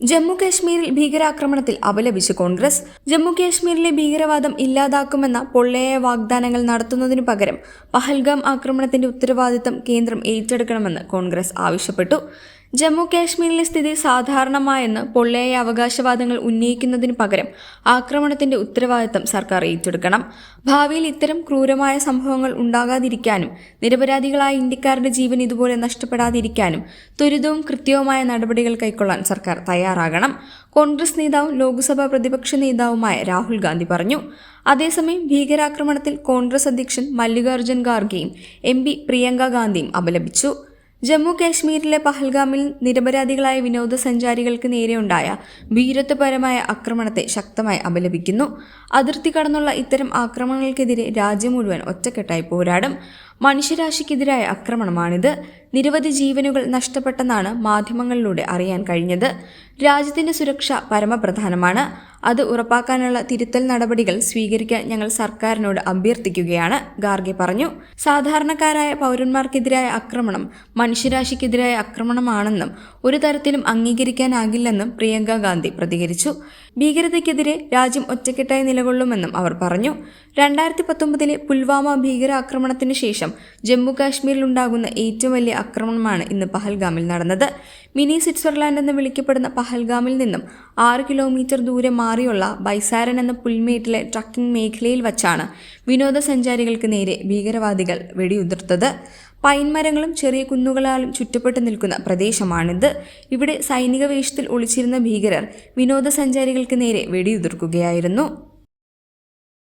ജമ്മു കാശ്മീരിൽ ഭീകരാക്രമണത്തിൽ അപലപിച്ച് കോൺഗ്രസ്. ജമ്മു കാശ്മീരിലെ ഭീകരവാദം ഇല്ലാതാക്കുമെന്ന പൊള്ളയായ വാഗ്ദാനങ്ങൾ നടത്തുന്നതിനു പകരം പഹൽഗാം ആക്രമണത്തിന്റെ ഉത്തരവാദിത്തം കേന്ദ്രം ഏറ്റെടുക്കണമെന്ന് കോൺഗ്രസ് ആവശ്യപ്പെട്ടു. ജമ്മു കാശ്മീരിലെ സ്ഥിതി സാധാരണമായെന്ന് പൊള്ളയായ അവകാശവാദങ്ങൾ ഉന്നയിക്കുന്നതിന് പകരം ആക്രമണത്തിന്റെ ഉത്തരവാദിത്തം സർക്കാർ ഏറ്റെടുക്കണം. ഭാവിയിൽ ഇത്തരം ക്രൂരമായ സംഭവങ്ങൾ ഉണ്ടാകാതിരിക്കാനും നിരപരാധികളായ ഇന്ത്യക്കാരുടെ ജീവൻ ഇതുപോലെ നഷ്ടപ്പെടാതിരിക്കാനും ത്വരിതവും കൃത്യവുമായ നടപടികൾ കൈക്കൊള്ളാൻ സർക്കാർ തയ്യാറാകണം. കോൺഗ്രസ് നേതാവും ലോക്സഭാ പ്രതിപക്ഷ നേതാവുമായ രാഹുൽ ഗാന്ധി പറഞ്ഞു. അതേസമയം ഭീകരാക്രമണത്തിൽ കോൺഗ്രസ് അധ്യക്ഷൻ മല്ലികാർജുൻ ഖാർഗെയും എം പി പ്രിയങ്ക ഗാന്ധിയും അപലപിച്ചു. ജമ്മു കാശ്മീരിലെ പഹൽഗാമിൽ നിരപരാധികളായ വിനോദസഞ്ചാരികൾക്ക് നേരെയുണ്ടായ വീരത്വപരമായ ആക്രമണത്തെ ശക്തമായി അപലപിക്കുന്നു. അതിർത്തി കടന്നുള്ള ഇത്തരം ആക്രമണങ്ങൾക്കെതിരെ രാജ്യം മുഴുവൻ ഒറ്റക്കെട്ടായി പോരാടും. മനുഷ്യരാശിക്കെതിരായ ആക്രമണമാണിത്. നിരവധി ജീവനുകൾ നഷ്ടപ്പെട്ടെന്നാണ് മാധ്യമങ്ങളിലൂടെ അറിയാൻ കഴിഞ്ഞത്. രാജ്യത്തിന്റെ സുരക്ഷ പരമപ്രധാനമാണ്. അത് ഉറപ്പാക്കാനുള്ള തിരുത്തൽ നടപടികൾ സ്വീകരിക്കാൻ ഞങ്ങൾ സർക്കാരിനോട് അഭ്യർത്ഥിക്കുകയാണ്. ഗാർഗെ പറഞ്ഞു സാധാരണക്കാരായ പൗരന്മാർക്കെതിരായ ആക്രമണം മനുഷ്യരാശിക്കെതിരായ ആക്രമണമാണെന്നും ഒരു തരത്തിലും അംഗീകരിക്കാനാകില്ലെന്നും പ്രിയങ്ക ഗാന്ധി പ്രതികരിച്ചു. ഭീകരതയ്ക്കെതിരെ രാജ്യം ഒറ്റക്കെട്ടായി നിലകൊള്ളുമെന്നും അവർ പറഞ്ഞു. രണ്ടായിരത്തി പത്തൊമ്പതിലെ പുൽവാമ ഭീകരാക്രമണത്തിന് ശേഷം ജമ്മു കാശ്മീരിലുണ്ടാകുന്ന ഏറ്റവും വലിയ ആക്രമണമാണ് ഇന്ന് പഹൽഗാമിൽ നടന്നത്. മിനി സ്വിറ്റ്സർലാൻഡ് എന്ന് വിളിക്കപ്പെടുന്ന പഹൽഗാമിൽ നിന്നും ആറ് കിലോമീറ്റർ ദൂരെ മാറിയുള്ള ബൈസാരൻ എന്ന പുൽമേട്ടിലെ ട്രക്കിംഗ് മേഖലയിൽ വച്ചാണ് വിനോദസഞ്ചാരികൾക്ക് നേരെ ഭീകരവാദികൾ വെടിയുതിർത്തത്. പൈൻമരങ്ങളും ചെറിയ കുന്നുകളാലും ചുറ്റപ്പെട്ടു നിൽക്കുന്ന പ്രദേശമാണിത്. ഇവിടെ സൈനിക വേഷത്തിൽ ഒളിച്ചിരുന്ന ഭീകരർ വിനോദസഞ്ചാരികൾക്ക് നേരെ വെടിയുതിർക്കുകയായിരുന്നു.